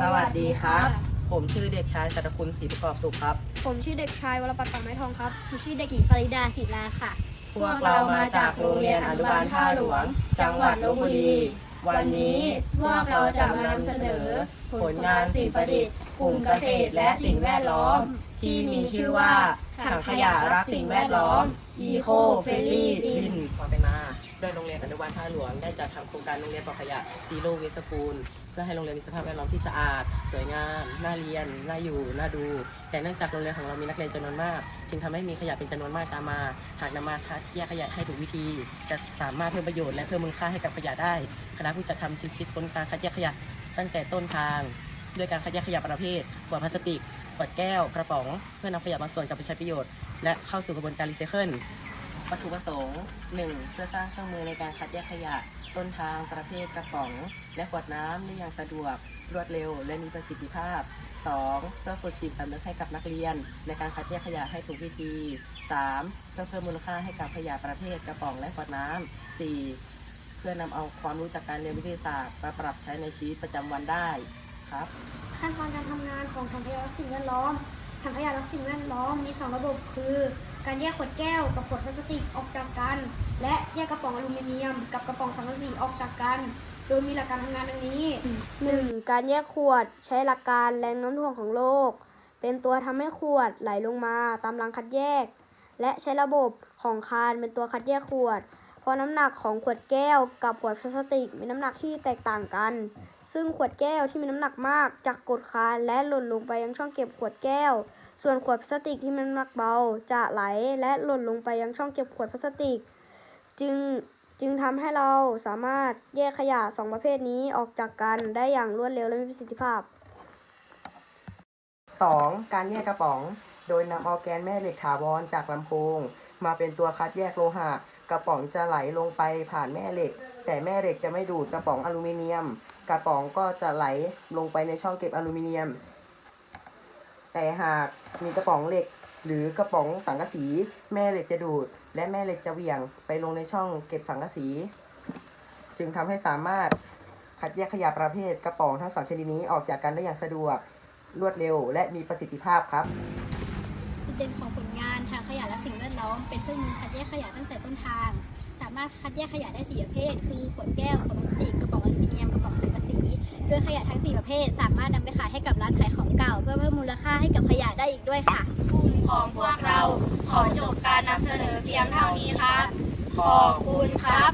สวัสดีครับ ผมชื่อเด็กชายสัตคุณศรีประกอบสุขครับ ผมชื่อเด็กชายวรปัตรปากไม้ทองครับผมชื่อเด็กหญิงปริดาศิลาค่ะ พวกเรามาจากโรงเรียนอนุบาลท่าหลวง จังหวัดลบบุรี วันนี้พวกเราจะมานำเสนอ ผลงานสิ่งประดิษฐ์กลุ่มเกษตรและสิ่งแวดล้อม ที่มีชื่อว่าถังขยะรักสิ่งแวดล้อม Eco Friendly Bin ความเป็นมา โดยโรงเรียนอนุบาลท่าหลวงได้จัดทำโครงการโรงเรียนปลอดขยะ Zero Waste School เพื่อให้โรงเรียนมีสภาพแวดล้อมที่สะอาด สวยงามน่าเรียนน่าอยู่น่าดู แต่เนื่องจากโรงเรียนของเรามีนักเรียนจำนวนมาก จึงทำให้มีขยะเป็นจำนวนมากตามมา หากนำมาคัดแยกขยะให้ถูกวิธี จะสามารถเพิ่มประโยชน์และเพิ่มมูลค่าให้กับขยะได้คณะผู้จัดทำจึงคิดค้นการคัดแยกขยะตั้งแต่ต้นทางด้วยการคัดแยกขยะประเภทขวดพลาสติกขวดแก้วกระป๋อง เพื่อนำขยะบางส่วนกลับไปใช้ประโยชน์ และเข้าสู่กระบวนการรีไซเคิล วัตถุประสงค์ 1. เพื่อสร้างเครื่องมือในการคัดแยกขยะ ต้นทางประเภทกระป๋อง และขวดน้ำได้อย่างสะดวก รวดเร็ว และมีประสิทธิภาพ 2. เพื่อฝึกจิตสำนึกให้กับนักเรียน ในการคัดแยกขยะให้ถูกวิธี 3. เพื่อเพิ่มมูลค่าให้กับขยะประเภทกระป๋องและขวดน้ำ 4. เพื่อนำเอาความรู้จากการเรียนวิทยาศาสตร์มาปรับใช้ในชีวิตประจำวันได้ครับ ขั้นตอนการทำงานของถังขยะรักสิ่งแวดล้อมถังขยะรักสิ่งแวดล้อมมีสองระบบคือ การแยกขวดแก้วกับขวดพลาสติกออกจากกัน และแยกกระป๋องอลูมิเนียม กับกระป๋องสังกะสีออกจากกัน โดยมีหลักการทำงานดังนี้ 1. การแยกขวดใช้หลักการแรงโน้มถ่วงของโลก เป็นตัวทำให้ขวดไหลลงมาตามรางคัดแยก และใช้ระบบของคานเป็นตัวคัดแยกขวด เพราะน้ำหนักของขวดแก้วกับขวดพลาสติกมีน้ำหนักที่แตกต่างกัน ซึ่งขวดแก้วที่มีน้ำหนักมากจะกดคานและหล่นลงไปยังช่องเก็บขวดแก้ว ส่วนขวดพลาสติกที่มีน้ำหนักเบาจะไหลและหล่นลงไปยังช่องเก็บขวดพลาสติก จึงจึงทำให้เราสามารถแยกขยะสองประเภทนี้ออกจากกันได้อย่างรวดเร็วและมีประสิทธิภาพ 2. การแยกกระป๋อง โดยนำเอาแกนแม่เหล็กถาวรจากลำโพง มาเป็นตัวคัดแยกโลหะ กระป๋องจะไหลลงไปผ่านแม่เหล็ก แต่แม่เหล็กจะไม่ดูดกระป๋องอลูมิเนียม กระป๋องก็จะไหลลงไปในช่องเก็บอลูมิเนียม แต่หากมีกระป๋องเหล็ก หรือกระป๋องสังกะสี แม่เหล็กจะดูด และแม่เหล็กจะเหวี่ยง ไปลงในช่องเก็บสังกะสี จึงทำให้สามารถคัดแยกขยะประเภทกระป๋องทั้งสองชนิดนี้ออกจากกันได้อย่างสะดวกรวดเร็ว และมีประสิทธิภาพครับจุดเด่นของผลงานทางขยะและสิ่งแวดล้อมเป็นเครื่องมือคัดแยกขยะตั้งแต่ต้นทาง สามารถคัดแยกขยะได้4ประเภท คือขวดแก้วขวดพลาสติกกระป๋องอลูมิเนียมกระป๋องสังกะสี ดยขยะทั้ง 4 ประเภท สามารถนำไปขายให้กับร้านขายของเก่า เพื่อเพิ่มมูลค่าให้กับขยะได้อีกด้วยค่ะ กลุ่มของพวกเราขอจบการนำเสนอเพียงเท่านี้ครับ ขอบคุณครับ